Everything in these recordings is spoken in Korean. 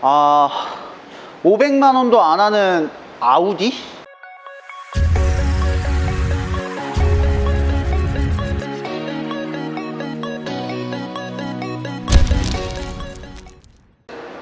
아 500만 원도 안 하는 아우디?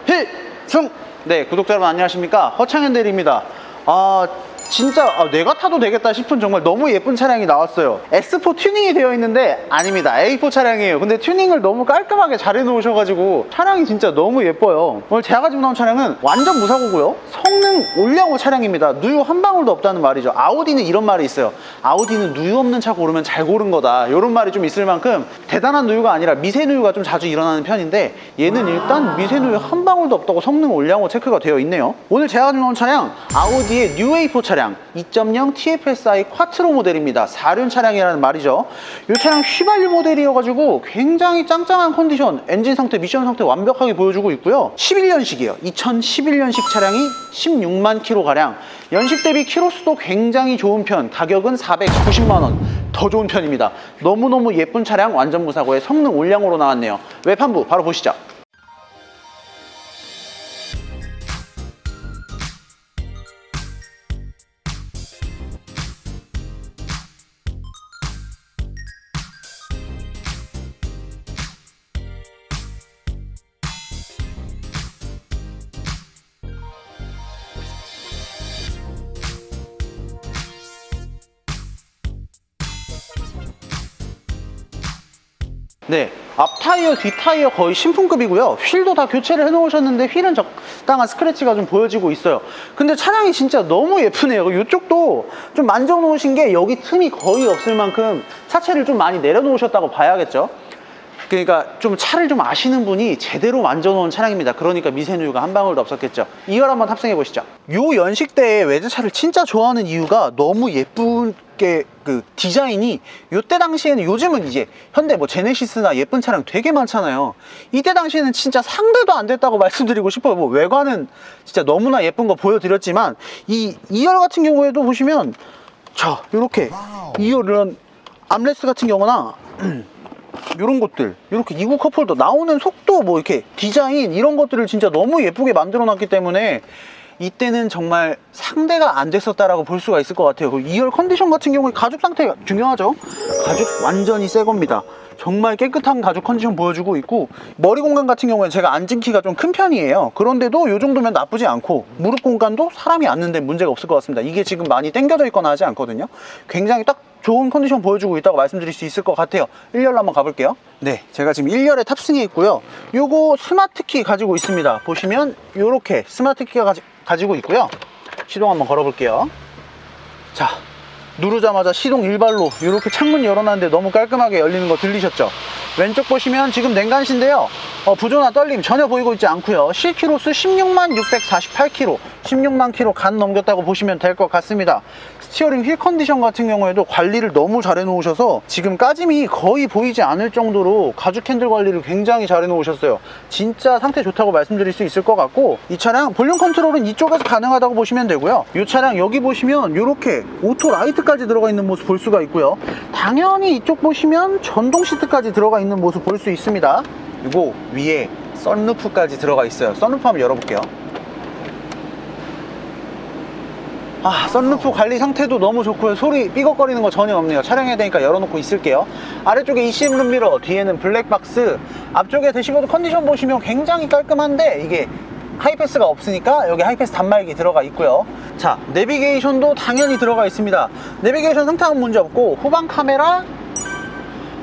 필승! 네, 구독자 여러분 안녕하십니까? 허창현 대리입니다. 아, 진짜 아, 내가 타도 되겠다 싶은 정말 너무 예쁜 차량이 나왔어요. S4 튜닝이 되어 있는데 아닙니다. A4 차량이에요. 근데 튜닝을 너무 깔끔하게 잘 해놓으셔가지고 차량이 진짜 너무 예뻐요. 오늘 제가 가지고 나온 차량은 완전 무사고고요. 성능 올량호 차량입니다. 누유 한 방울도 없다는 말이죠. 아우디는 이런 말이 있어요. 아우디는 누유 없는 차 고르면 잘 고른 거다. 이런 말이 좀 있을 만큼 대단한 누유가 아니라 미세 누유가 좀 자주 일어나는 편인데 얘는 일단 미세 누유 한 방울도 없다고 성능 올량호 체크가 되어 있네요. 오늘 제가 가지고 나온 차량 아우디의 뉴 A4 차량 2.0 TFSI 쿼트로 모델입니다. 4륜 차량이라는 말이죠. 이 차량 휘발유 모델이어가지고 굉장히 짱짱한 컨디션, 엔진 상태, 미션 상태 완벽하게 보여주고 있고요. 11년식이에요. 2011년식 차량이 16만 킬로가량. 연식 대비 키로수도 굉장히 좋은 편, 가격은 490만 원. 더 좋은 편입니다. 너무너무 예쁜 차량 완전 무사고의 성능 올량으로 나왔네요. 외판부 바로 보시죠. 네, 앞 타이어, 뒷 타이어 거의 신품급이고요. 휠도 다 교체를 해놓으셨는데 휠은 적당한 스크래치가 좀 보여지고 있어요. 근데 차량이 진짜 너무 예쁘네요. 이쪽도 좀 만져놓으신 게 여기 틈이 거의 없을 만큼 차체를 좀 많이 내려놓으셨다고 봐야겠죠. 그러니까 좀 차를 좀 아시는 분이 제대로 만져놓은 차량입니다. 그러니까 미세누유가 한 방울도 없었겠죠. 이걸 한번 탑승해 보시죠. 요 연식대에 외제차를 진짜 좋아하는 이유가 너무 예쁘게 그 디자인이 요때 당시에는 요즘은 이제 현대 뭐 제네시스나 예쁜 차량 되게 많잖아요. 이때 당시에는 진짜 상대도 안 됐다고 말씀드리고 싶어요. 뭐 외관은 진짜 너무나 예쁜 거 보여드렸지만 이 2열 같은 경우에도 보시면 자 요렇게 2열 이런 암레스 같은 경우나 이런 것들 이렇게 이구 컵홀더 나오는 속도 뭐 이렇게 디자인 이런 것들을 진짜 너무 예쁘게 만들어 놨기 때문에 이때는 정말 상대가 안 됐었다라고 볼 수가 있을 것 같아요. 그리고 2열 컨디션 같은 경우에 가죽 상태가 중요하죠. 가죽 완전히 새 겁니다. 정말 깨끗한 가죽 컨디션 보여주고 있고 머리 공간 같은 경우에 제가 앉은 키가 좀 큰 편이에요. 그런데도 이 정도면 나쁘지 않고 무릎 공간도 사람이 앉는데 문제가 없을 것 같습니다. 이게 지금 많이 당겨져 있거나 하지 않거든요. 굉장히 딱 좋은 컨디션 보여주고 있다고 말씀드릴 수 있을 것 같아요 1열로 한번 가볼게요 네 제가 지금 1열에 탑승해 있고요 요거 스마트키 가지고 있습니다 보시면 요렇게 스마트키가 가지, 가지고 있고요 시동 한번 걸어 볼게요 자 누르자마자 시동 일발로 이렇게 창문 열어놨는데 너무 깔끔하게 열리는 거 들리셨죠? 왼쪽 보시면 지금 냉간신데요 어, 부조나 떨림 전혀 보이고 있지 않고요. 실키로수 16만 648km 16만 km 간 넘겼다고 보시면 될 것 같습니다. 스티어링 휠 컨디션 같은 경우에도 관리를 너무 잘 해놓으셔서 지금 까짐이 거의 보이지 않을 정도로 가죽 핸들 관리를 굉장히 잘 해놓으셨어요. 진짜 상태 좋다고 말씀드릴 수 있을 것 같고 이 차량 볼륨 컨트롤은 이쪽에서 가능하다고 보시면 되고요. 이 차량 여기 보시면 이렇게 오토 라이트까지 들어가 있는 모습 볼 수가 있고요. 당연히 이쪽 보시면 전동 시트까지 들어가 있는 모습 볼 수 있습니다 그리고 위에 썬루프까지 들어가 있어요 썬루프 한번 열어볼게요 아, 썬루프 관리 상태도 너무 좋고요. 소리 삐걱거리는 거 전혀 없네요. 촬영해야 되니까 열어놓고 있을게요. 아래쪽에 ECM 룸미러, 뒤에는 블랙박스, 앞쪽에 대시보드 컨디션 보시면 굉장히 깔끔한데 이게 하이패스가 없으니까 여기 하이패스 단말기 들어가 있고요. 자, 내비게이션도 당연히 들어가 있습니다. 내비게이션 상태는 문제 없고 후방 카메라,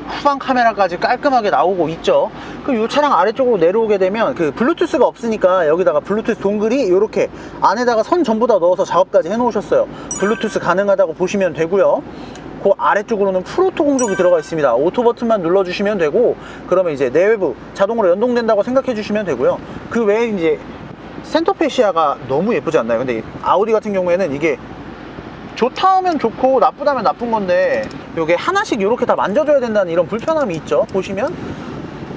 후방 카메라까지 깔끔하게 나오고 있죠. 그이 차량 아래쪽으로 내려오게 되면 그 블루투스가 없으니까 여기다가 블루투스 동글이 이렇게 안에다가 선 전부 다 넣어서 작업까지 해 놓으셨어요. 블루투스 가능하다고 보시면 되고요. 그 아래쪽으로는 프로토 공조기 들어가 있습니다. 오토 버튼만 눌러주시면 되고 그러면 이제 내외부 자동으로 연동된다고 생각해 주시면 되고요. 그 외에 이제 센터페시아가 너무 예쁘지 않나요? 근데 아우디 같은 경우에는 이게 좋다 하면 좋고 나쁘다 면 나쁜 건데 요게 하나씩 이렇게 다 만져줘야 된다는 이런 불편함이 있죠 보시면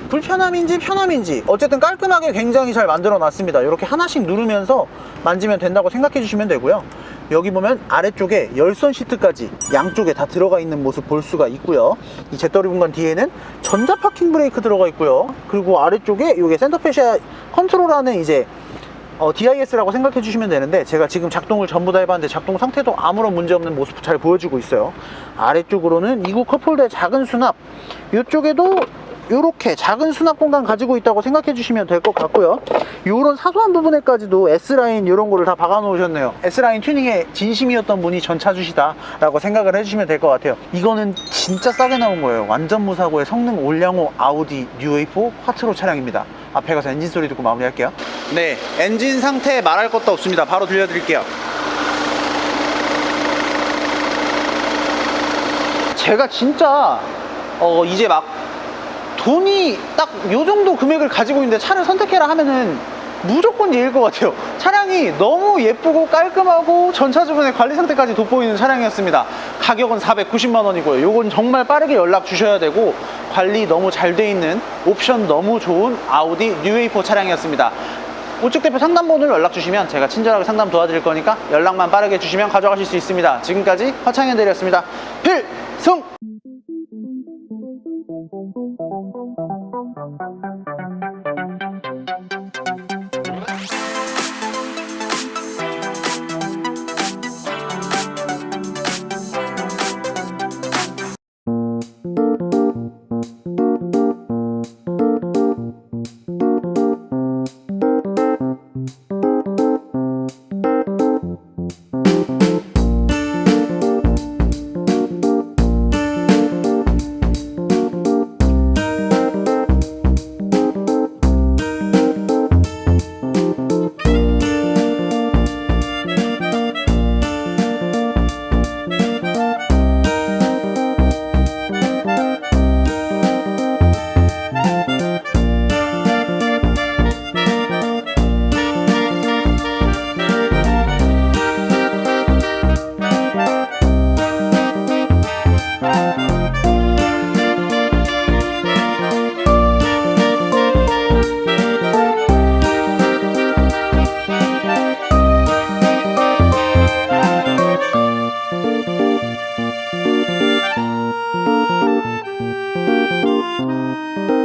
불편함인지 편함인지 어쨌든 깔끔하게 굉장히 잘 만들어 놨습니다. 이렇게 하나씩 누르면서 만지면 된다고 생각해 주시면 되고요. 여기 보면 아래쪽에 열선 시트까지 양쪽에 다 들어가 있는 모습 볼 수가 있고요. 이 제떨이 공간 뒤에는 전자 파킹 브레이크 들어가 있고요. 그리고 아래쪽에 이게 센터 페시아 컨트롤하는 이제 어, DIS라고 생각해 주시면 되는데 제가 지금 작동을 전부 다 해봤는데 작동 상태도 아무런 문제 없는 모습 잘 보여주고 있어요. 아래쪽으로는 이구 컵홀더의 작은 수납. 이쪽에도 이렇게 작은 수납 공간 가지고 있다고 생각해 주시면 될 것 같고요. 이런 사소한 부분에까지도 S라인 이런 거를 다 박아 놓으셨네요. S라인 튜닝에 진심이었던 분이 전차 주시다 라고 생각을 해주시면 될 것 같아요. 이거는 진짜 싸게 나온 거예요. 완전 무사고의 성능 올량호 아우디 뉴웨이포 콰트로 차량입니다. 앞에 가서 엔진 소리 듣고 마무리할게요. 네 엔진 상태 말할 것도 없습니다. 바로 들려드릴게요. 제가 진짜 어 이제 막 돈이 딱 요 정도 금액을 가지고 있는데 차를 선택해라 하면은 무조건 얘일 것 같아요. 차량이 너무 예쁘고 깔끔하고 전차 주변의 관리 상태까지 돋보이는 차량이었습니다. 가격은 490만 원이고요. 요건 정말 빠르게 연락 주셔야 되고 관리 너무 잘 돼 있는 옵션 너무 좋은 아우디 뉴웨이포 차량이었습니다. 우측 대표 상담번호를 연락 주시면 제가 친절하게 상담 도와드릴 거니까 연락만 빠르게 주시면 가져가실 수 있습니다. 지금까지 허창현 대리였습니다. 필승! Thank you. Thank you.